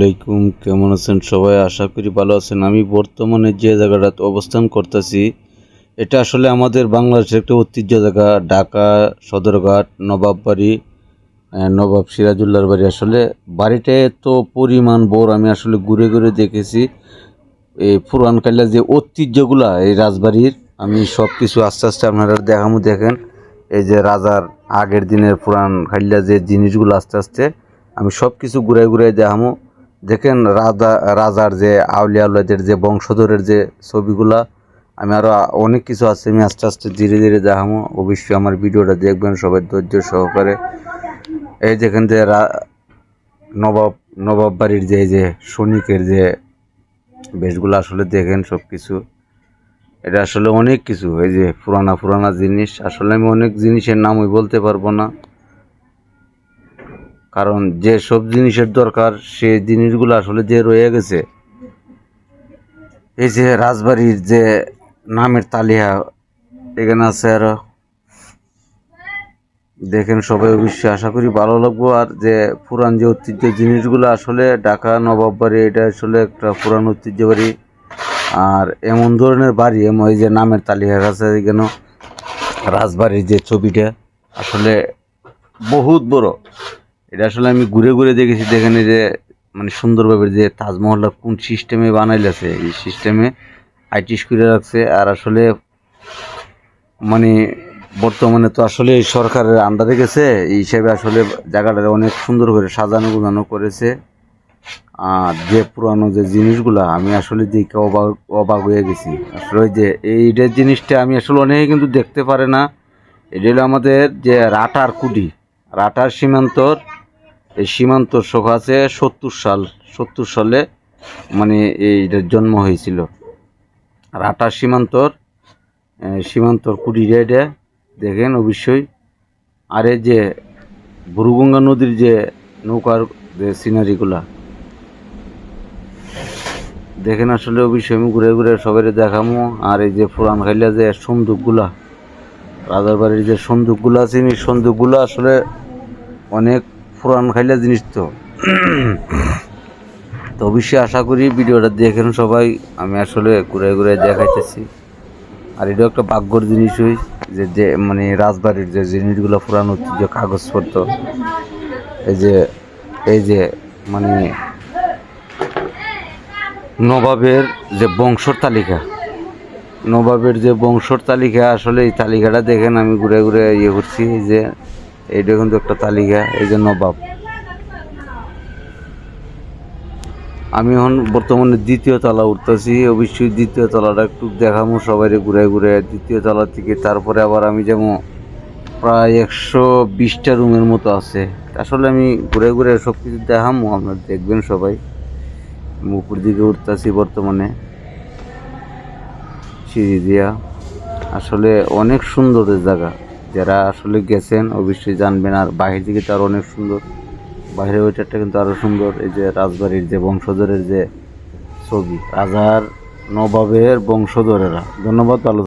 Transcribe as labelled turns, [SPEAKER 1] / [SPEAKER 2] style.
[SPEAKER 1] আলাইকুম কেমন আছেন সবাই? আশা করি ভালো আছেন। আমি বর্তমানে যে জায়গাটাতে অবস্থান করতেছি এটা আসলে আমাদের বাংলাদেশের একটা ঐতিহ্য জায়গা। ঢাকা সদরঘাট নবাববাড়ি আহ, নবাব সিরাজুল্লাহর বাড়ি। আসলে বাড়িটা তো পরিমাণ বড় আমি আসলে ঘুরে ঘুরে দেখেছি। এই পুরান যে ঐতিহ্যগুলা এই রাজবাড়ির আমি সব কিছু আস্তে আস্তে আপনারা দেখামো দেখেন। এই যে রাজার আগের দিনের পুরান খাইলা যে জিনিসগুলো আস্তে আস্তে আমি সব কিছু ঘুরে ঘুরে দেখামু। দেখেন রাজা, রাজার যে আউলিয়া আউলাদের যে বংশধরের যে ছবিগুলা, আমি আরও অনেক কিছু আছে, আমি আস্তে আস্তে ধীরে ধীরে দেখামো অবশ্যই আমার ভিডিওটা দেখবেন সবাই ধৈর্য সহকারে। এই যেখান থেকে নবাব নবাব বাড়ির যে যে সৈনিকের যে বেশগুলো আসলে দেখেন সব কিছু এটা আসলে অনেক কিছু, এই যে পুরানা পুরানা জিনিস। আসলে আমি অনেক জিনিসের নামই বলতে পারব না। কারণ যে সব জিনিসের দরকার, সে জিনিসগুলো আসলে যে রয়ে গেছে, এই যে রাজবাড়ির যে নামের তালিয়া এখানে আছে আরও দেখেন সবাই অবশ্যই আশা করি ভালো লাগবো। আর যে পুরান যে ঐতিহ্য জিনিসগুলো আসলে ঢাকা নবাব বাড়ি, এটা আসলে একটা পুরান ঐতিহ্য বাড়ি। আর এমন ধরনের বাড়ি, এমন যে নামের তালিকা আছে এখানে রাজবাড়ির যে ছবিটা, আসলে বহুত বড়। এটা আসলে আমি ঘুরে ঘুরে দেখেছি দেখেন যে মানে সুন্দরভাবে যে তাজমহলটা কোন সিস্টেমে বানাইলেছে, এই সিস্টেমে আইটিস করে রাখছে আর আসলে মানে বর্তমানে তো আসলে সরকারের আন্ডারে গেছে, এই হিসেবে আসলে জায়গাটা অনেক সুন্দর করে সাজানো গোছানো করেছে। আর যে পুরানো যে জিনিসগুলা, আমি আসলে দেখে অবাক অবাক হয়ে গেছি। আসলে ওই যে এইটার জিনিসটা আমি আসলে অনেকে কিন্তু দেখতে পারে না, এটা হলো আমাদের যে রাটার কুটি, রাটার সীমান্তর এই সীমান্তর শোক আছে সত্তর সাল, সত্তর সালে মানে এইটার জন্ম হয়েছিল। রাটার সীমান্তর সীমান্তর কুডি এটা দেখেন অবশ্যই। আর এই যে বুরুগঙ্গা নদীর যে নৌকার যে সিনারিগুলা, দেখেন আসলে অবশ্যই আমি ঘুরে ঘুরে সবাই দেখামো। আর এই যে পুরান খাইলা যে সন্দুকগুলা, রাজার বাড়ির যে সন্দুকগুলো আছে, এই সন্দুকগুলো আসলে অনেক পুরান খাইলা জিনিস তো। তো অবশ্যই আশা করি ভিডিওটা দেখেন সবাই। আমি আসলে ঘুরে ঘুরে দেখাইতেছি। আর এটা একটা ভাগ্যর জিনিস হই যে যে মানে রাজবাড়ির যে জিনিসগুলো পুরান ঐতিহ্য কাগজপত্র, এই যে এই যে মানে নবাবের যে বংশর তালিকা। নবাবের যে বংশর তালিকা, আসলে এই তালিকাটা দেখেন আমি ঘুরে ঘুরে ইয়ে করছি যে এইটা কিন্তু একটা তালিকা, এই যে নবাব। আমি এখন বর্তমানে দ্বিতীয় তলা উঠতেছি, অবশ্যই দ্বিতীয় তলাটা একটু দেখামো সবাই ঘুরে ঘুরে দ্বিতীয় তলা থেকে তারপরে আবার আমি যেমন প্রায় একশো বিশটা রুমের মতো আছে। আসলে আমি ঘুরে ঘুরে সব কিছু দেখামো, আপনার দেখবেন সবাই। উপর দিকে উঠতেছি বর্তমানে। সিঁড়ি দিয়া। আসলে অনেক সুন্দর জায়গা। যারা আসলে গেছেন, অবশ্যই জানবেন। আর বাহির দিকে তো আরও অনেক সুন্দর। বাহিরের ওইটারটা কিন্তু আরও সুন্দর। এই যে রাজবাড়ির যে বংশধরের যে ছবি, রাজার নবাবের বংশধরেরা। ধন্যবাদ, ভালো